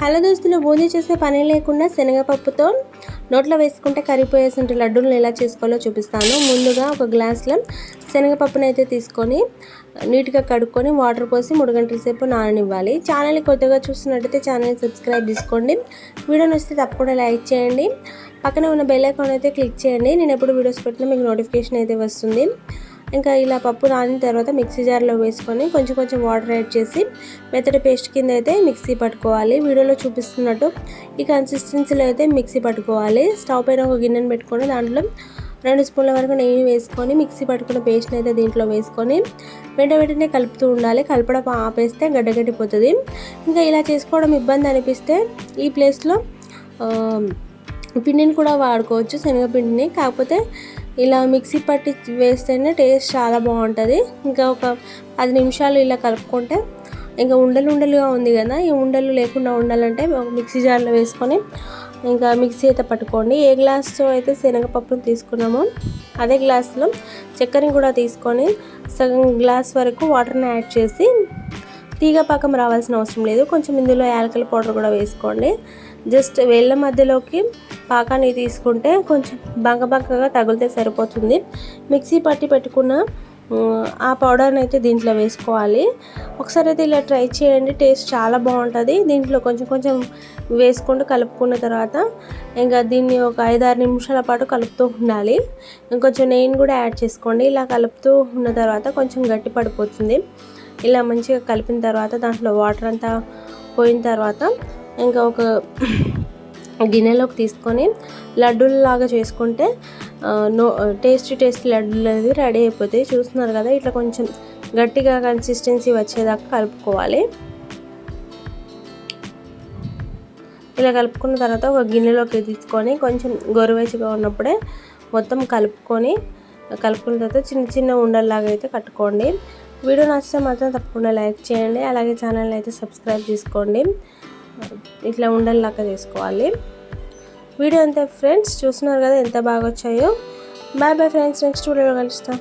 Hello దోస్తులు బూందీ చేసే పని లేకుండా శనగపప్పుతో నోట్లో వేసుకుంటే కరిగిపోయేసిన లడ్డూలను ఎలా చేసుకోవాలో చూపిస్తాను. ముందుగా ఒక గ్లాస్లో శనగపప్పును అయితే తీసుకొని నీట్గా కడుక్కొని వాటర్ పోసి మూడు గంటల సేపు నాననివ్వాలి. ఛానల్ని కొత్తగా చూస్తున్నట్టయితే ఛానల్ని సబ్స్క్రైబ్ చేసుకోండి. వీడియో నచ్చితే తప్పకుండా లైక్ చేయండి. పక్కన ఉన్న బెల్ ఐకాన్ అయితే క్లిక్ చేయండి. నేను ఎప్పుడు వీడియోస్ పెట్టినా మీకు నోటిఫికేషన్ అయితే వస్తుంది. ఇంకా ఇలా పప్పు నానిన తర్వాత మిక్సీ జార్లో వేసుకొని కొంచెం కొంచెం వాటర్ యాడ్ చేసి మెత్తటి పేస్ట్ కింద అయితే మిక్సీ పట్టుకోవాలి. వీడియోలో చూపిస్తున్నట్టు ఈ కన్సిస్టెన్సీలో అయితే మిక్సీ పట్టుకోవాలి. స్టవ్ పైన ఒక గిన్నెను పెట్టుకొని దాంట్లో రెండు స్పూన్ల వరకు నెయ్యి వేసుకొని మిక్సీ పట్టుకున్న పేస్ట్ని అయితే దీంట్లో వేసుకొని వెంట వెంటనే కలుపుతూ ఉండాలి. కలపడం ఆపేస్తే గడ్డగడ్డిపోతుంది ఇంకా ఇలా చేసుకోవడం ఇబ్బంది అనిపిస్తే ఈ ప్లేస్లో పిండిని కూడా వాడుకోవచ్చు శనగపిండిని. కాకపోతే ఇలా మిక్సీ పట్టి వేస్తేనే టేస్ట్ చాలా బాగుంటుంది. ఇంకా ఒక పది నిమిషాలు ఇలా కలుపుకుంటే ఇంకా ఉండలు ఉండలుగా ఉంది కదా ఈ ఉండలు లేకుండా ఉండాలంటే మిక్సీ జార్లో వేసుకొని ఇంకా మిక్సీ అయితే పట్టుకోండి. ఏ గ్లాస్తో అయితే శనగపప్పును తీసుకున్నామో అదే గ్లాస్లో చక్కెరని కూడా తీసుకొని సగం గ్లాస్ వరకు వాటర్ని యాడ్ చేసి తీగ పాకం రావాల్సిన అవసరం లేదు. కొంచెం ఇందులో యాలకల పౌడర్ కూడా వేసుకోండి. జస్ట్ వేళ్ళ మధ్యలోకి పాకాన్ని తీసుకుంటే కొంచెం బంక బంకగా తగిలితే సరిపోతుంది. మిక్సీ పట్టి పెట్టుకున్న ఆ పౌడర్ని అయితే దీంట్లో వేసుకోవాలి. ఒకసారి అయితే ఇలా ట్రై చేయండి. టేస్ట్ చాలా బాగుంటుంది. దీంట్లో కొంచెం కొంచెం వేసుకుంటూ కలుపుకున్న తర్వాత ఇంకా దీన్ని ఒక ఐదారు నిమిషాల పాటు కలుపుతూ ఉండాలి. ఇంకొంచెం నెయ్యిని కూడా యాడ్ చేసుకోండి. ఇలా కలుపుతూ ఉన్న తర్వాత కొంచెం గట్టి పడిపోతుంది. ఇలా మంచిగా కలిపిన తర్వాత దాంట్లో వాటర్ అంతా పోయిన తర్వాత ఇంకా ఒక గిన్నెలోకి తీసుకొని లడ్డూలాగా చేసుకుంటే నో టేస్టీ టేస్టీ లడ్డూలు అనేది రెడీ అయిపోతాయి. చూస్తున్నారు కదా ఇట్లా కొంచెం గట్టిగా కన్సిస్టెన్సీ వచ్చేదాకా కలుపుకోవాలి. ఇలా కలుపుకున్న తర్వాత ఒక గిన్నెలోకి తీసుకొని కొంచెం గోరువెచ్చగా ఉన్నప్పుడే మొత్తం కలుపుకొని కలుపుకున్న తర్వాత చిన్న చిన్న ఉండల్లాగా అయితే కట్టుకోండి. వీడియో నచ్చితే మాత్రం తప్పకుండా లైక్ చేయండి అలాగే ఛానల్ని అయితే సబ్స్క్రైబ్ చేసుకోండి. ఇట్లా ఉండల్లాగా చేసుకోవాలి. వీడియో అంతే ఫ్రెండ్స్ చూస్తున్నారు కదా ఎంత బాగా వచ్చాయో. బాయ్ బాయ్ ఫ్రెండ్స్ నెక్స్ట్ వీడియోలో కలుస్తాం.